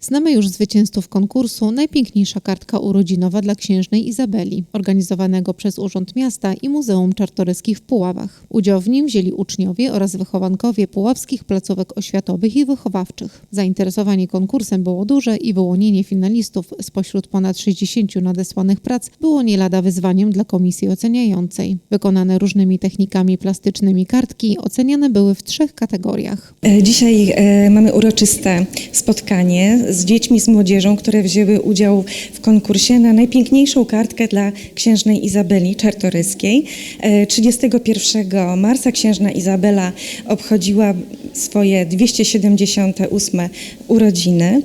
Znamy już zwycięzców konkursu Najpiękniejsza kartka urodzinowa dla księżnej Izabeli, organizowanego przez Urząd Miasta i Muzeum Czartoryskich w Puławach. Udział w nim wzięli uczniowie oraz wychowankowie puławskich placówek oświatowych i wychowawczych. Zainteresowanie konkursem było duże i wyłonienie finalistów spośród ponad 60 nadesłanych prac było nie lada wyzwaniem dla komisji oceniającej. Wykonane różnymi technikami plastycznymi kartki oceniane były w trzech kategoriach. E, Dzisiaj e, mamy uroczyste spotkanie z dziećmi, z młodzieżą, które wzięły udział w konkursie na najpiękniejszą kartkę dla księżnej Izabeli Czartoryskiej. E, 31 marca księżna Izabela obchodziła swoje 278 urodziny.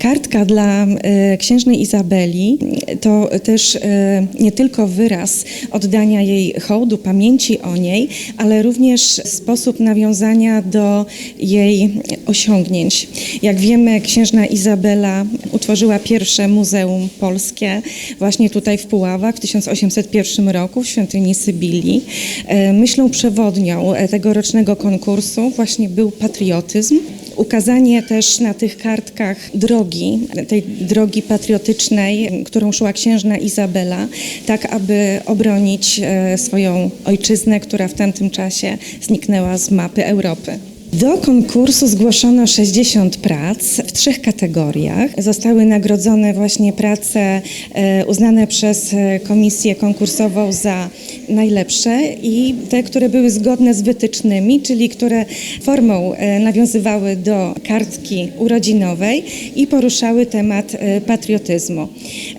Kartka dla e, księżnej Izabeli to też e, nie tylko wyraz oddania jej hołdu, pamięci o niej, ale również sposób nawiązania do jej osiągnięć. Jak wiemy, księżna Izabela utworzyła pierwsze muzeum polskie właśnie tutaj w Puławach w 1801 roku w świątyni Sybilii. E, Myślą przewodnią tegorocznego konkursu właśnie był patriotyzm ukazanie też na tych kartkach drogi, tej drogi patriotycznej, którą szła księżna Izabela, tak aby obronić e, swoją ojczyznę, która w tamtym czasie zniknęła z mapy Europy. Do konkursu zgłoszono 60 prac w trzech kategoriach. Zostały nagrodzone właśnie prace e, uznane przez e, komisję konkursową za najlepsze i te, które były zgodne z wytycznymi, czyli które formą e, nawiązywały do kartki urodzinowej i poruszały temat e, patriotyzmu.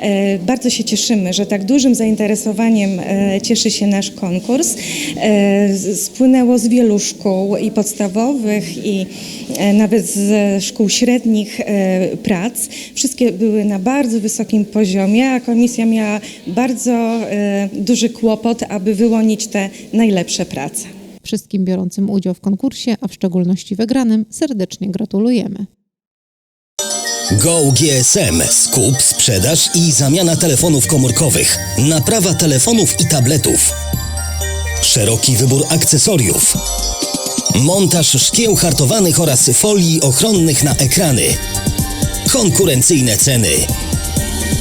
E, Bardzo się cieszymy, że tak dużym zainteresowaniem cieszy się nasz konkurs. Spłynęło z wielu szkół i podstawowych, i nawet z szkół średnich prac. Wszystkie były na bardzo wysokim poziomie, a komisja miała bardzo duży kłopot, aby wyłonić te najlepsze prace. Wszystkim biorącym udział w konkursie, a w szczególności wygranym, serdecznie gratulujemy. Go GSM. Skup, sprzedaż i zamiana telefonów komórkowych. Naprawa telefonów i tabletów. Szeroki wybór akcesoriów. Montaż szkieł hartowanych oraz folii ochronnych na ekrany. Konkurencyjne ceny.